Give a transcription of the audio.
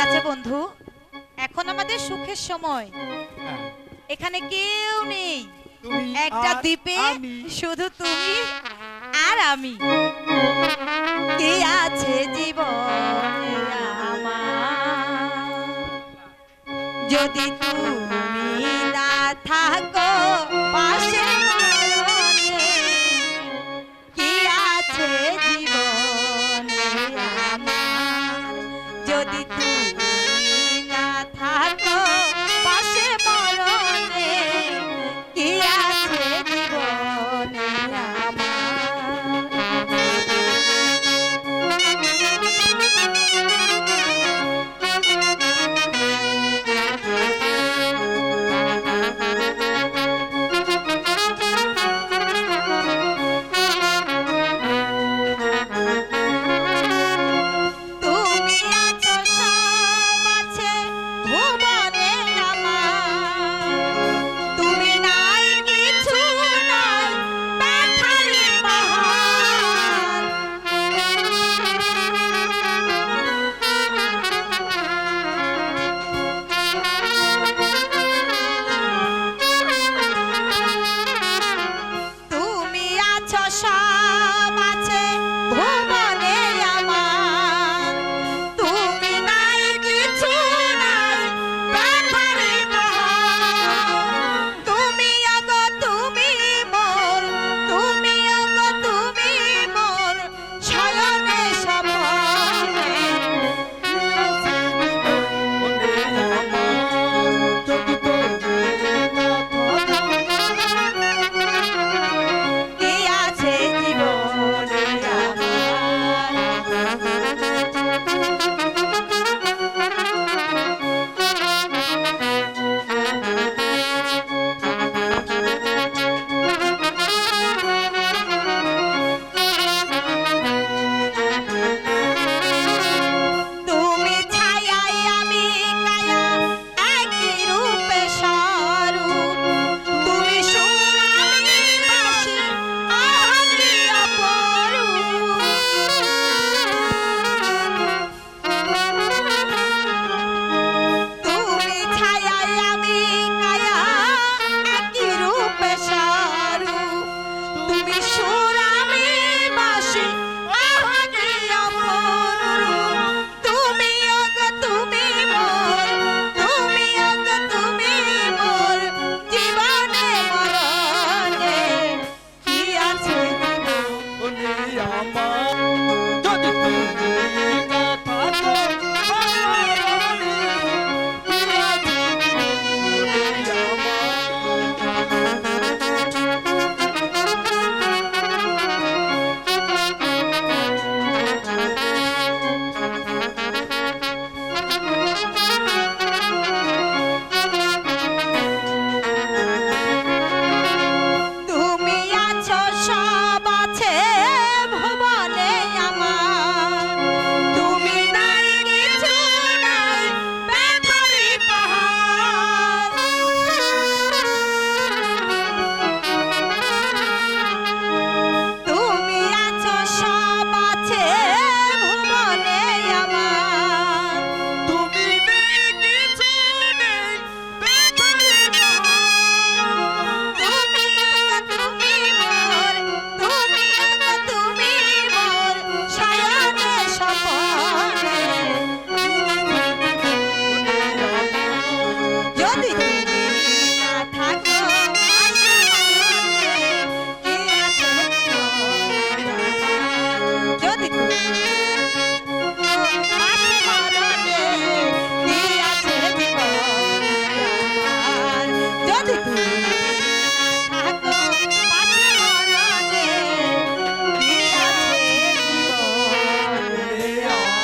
আছে বন্ধু। এখন আমাদের সুখের সময়। হ্যাঁ, এখানে কেউ নেই। একটা দ্বীপে শুধু তুমি আর আমি। কি আছে জীবনে যদি তুমি না থাকো সব আছে। ভুবে